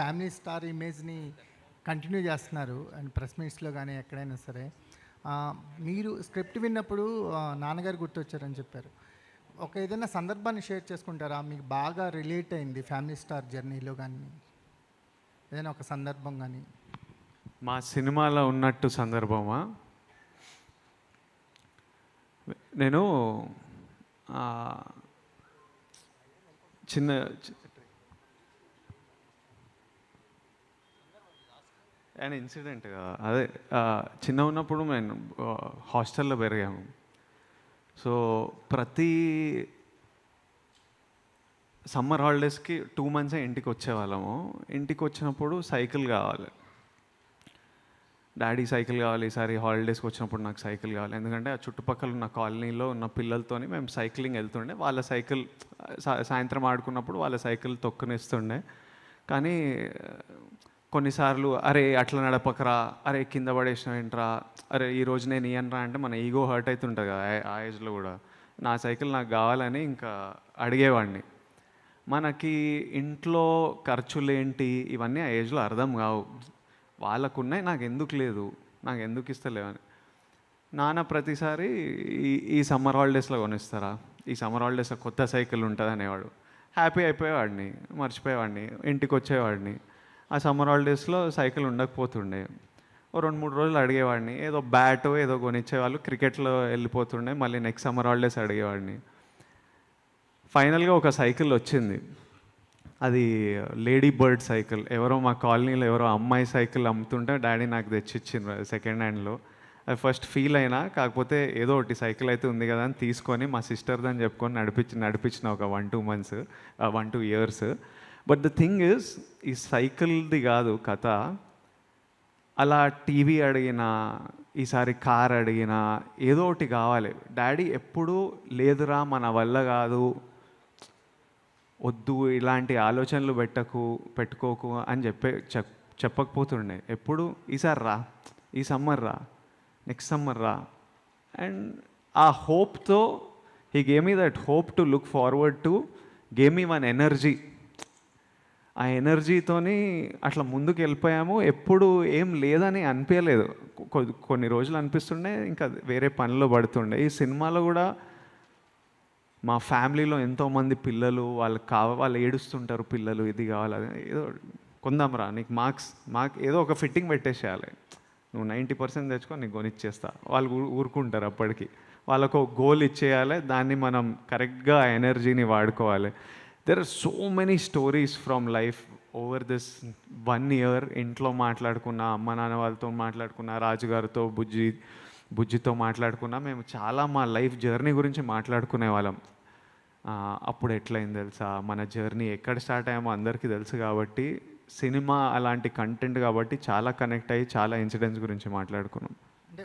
Family star ఇమేజ్ని continue చేస్తున్నారు and press మీట్స్లో కానీ ఎక్కడైనా సరే. మీరు స్క్రిప్ట్ విన్నప్పుడు నాన్నగారు గుర్తొచ్చారని చెప్పారు. ఒక ఏదైనా సందర్భాన్ని షేర్ చేసుకుంటారా? మీకు బాగా రిలేట్ అయింది ఫ్యామిలీ స్టార్ జర్నీలో కానీ? ఏదైనా ఒక సందర్భం కానీ? మా సినిమాలో ఉన్నట్టు సందర్భమా? నేను చిన్న అండ్ ఇన్సిడెంట్ uh, అదే చిన్న ఉన్నప్పుడు మేము హాస్టల్లో పెరిగాము. సో ప్రతి సమ్మర్ హాలిడేస్కి టూ మంత్సే ఇంటికి వచ్చేవాళ్ళము. ఇంటికి వచ్చినప్పుడు సైకిల్ కావాలి. డాడీ సైకిల్ కావాలి ఈసారి హాలిడేస్కి వచ్చినప్పుడు నాకు సైకిల్ కావాలి. ఎందుకంటే ఆ చుట్టుపక్కల ఉన్న కాలనీలో ఉన్న పిల్లలతోని మేము సైక్లింగ్ వెళ్తుండే. వాళ్ళ సైకిల్ సాయంత్రం ఆడుకున్నప్పుడు వాళ్ళ సైకిల్ తొక్కునిస్తుండే. కానీ కొన్నిసార్లు అరే అట్లా నడపకరా అరే కింద పడేసిన ఏంట్రా అరే ఈ రోజు నేను ఇయ్యనరా అంటే మన ఈగో హర్ట్ అవుతుంటుంది కదా ఆ- ఆ ఏజ్లో కూడా. నా సైకిల్ నాకు కావాలని ఇంకా అడిగేవాడిని. మనకి ఇంట్లో ఖర్చులు ఏంటి ఇవన్నీ ఆ ఏజ్లో అర్థం కావు. వాళ్ళకున్నాయి నాకు ఎందుకు లేదు నాకు ఎందుకు ఇస్తలేవని నాన్న ప్రతిసారి ఈ ఈ సమ్మర్ హాలిడేస్లో కొనిస్తారా? ఈ సమ్మర్ హాలిడేస్లో కొత్త సైకిల్ ఉంటుంది అనేవాడు హ్యాపీ అయిపోయేవాడిని మర్చిపోయేవాడిని ఇంటికి వచ్చేవాడిని ఆ సమ్మర్ హాలిడేస్లో సైకిల్ ఉండకపోతుండే. ఓ రెండు మూడు రోజులు అడిగేవాడిని. ఏదో బ్యాట్ ఏదో కొనిచ్చేవాళ్ళు క్రికెట్లో వెళ్ళిపోతుండే. మళ్ళీ నెక్స్ట్ సమ్మర్ హాలిడేస్ అడిగేవాడిని. ఫైనల్గా ఒక సైకిల్ వచ్చింది. అది లేడీ బర్డ్ సైకిల్. ఎవరో మా కాలనీలో ఎవరో అమ్మాయి సైకిల్ అమ్ముతుంటే డాడీ నాకు తెచ్చిచ్చిండ్రు సెకండ్ హ్యాండ్లో. అది ఫస్ట్ ఫీల్ అయినా కాకపోతే ఏదో ఒకటి సైకిల్ అయితే ఉంది కదా అని తీసుకొని మా సిస్టర్ అని చెప్పుకొని నడిపించి నడిపించిన ఒక one two months one two years but the thing is ఈ సైకిల్ది కాదు కథ. అలా టీవీ అడిగినా ఈసారి కార్ అడిగినా ఏదో ఒకటి కావాలి. డాడీ ఎప్పుడూ లేదురా మన వల్ల కాదు. వద్దు ఇలాంటి ఆలోచనలు పెట్టకు పెట్టుకోకు అని చెప్పే చెప్ చెప్పకపోతుండే. ఎప్పుడు? ఈసారి రా. ఈ సమ్మర్ రా. నెక్స్ట్ సమ్మర్ రా. అండ్ ఆ హోప్తో he gave me that hope to look forward to gave me one energy. ఆ ఎనర్జీతోని అట్లా ముందుకు వెళ్ళిపోయాము ఎప్పుడు ఏం లేదని అనిపించలేదు కొన్ని రోజులు అనిపిస్తుండే ఇంకా వేరే పనిలో పడుతుండే. ఈ సినిమాలో కూడా మా ఫ్యామిలీలో ఎంతోమంది పిల్లలు వాళ్ళకి కావ వాళ్ళు ఏడుస్తుంటారు పిల్లలు ఇది కావాలి అది ఏదో కొందాంరా నీకు మార్క్స్ మార్క్ ఏదో ఒక ఫిట్టింగ్ పెట్టేసేయాలి. నువ్వు నైంటీ పర్సెంట్ తెచ్చుకో నీకు కొనిచ్చేస్తా. వాళ్ళు ఊరుకుంటారు అప్పటికి. వాళ్ళకు ఒక గోల్ ఇచ్చేయాలి దాన్ని మనం కరెక్ట్గా ఎనర్జీని వాడుకోవాలి. There are so many stories from life over this one year ఇంట్లో మాట్లాడుకున్న అమ్మ నాన్న వాళ్ళతో మాట్లాడుకున్న రాజుగారితో బుజ్జి బుజ్జితో మాట్లాడుకున్నా మేము చాలా మా లైఫ్ జర్నీ గురించి మాట్లాడుకునే వాళ్ళం. అప్పుడు ఎట్లయింది తెలుసా? మన జర్నీ ఎక్కడ స్టార్ట్ అయ్యామో అందరికీ తెలుసు కాబట్టి సినిమా అలాంటి కంటెంట్ కాబట్టి చాలా కనెక్ట్ అయ్యి చాలా ఇన్సిడెంట్స్ గురించి మాట్లాడుకున్నాం.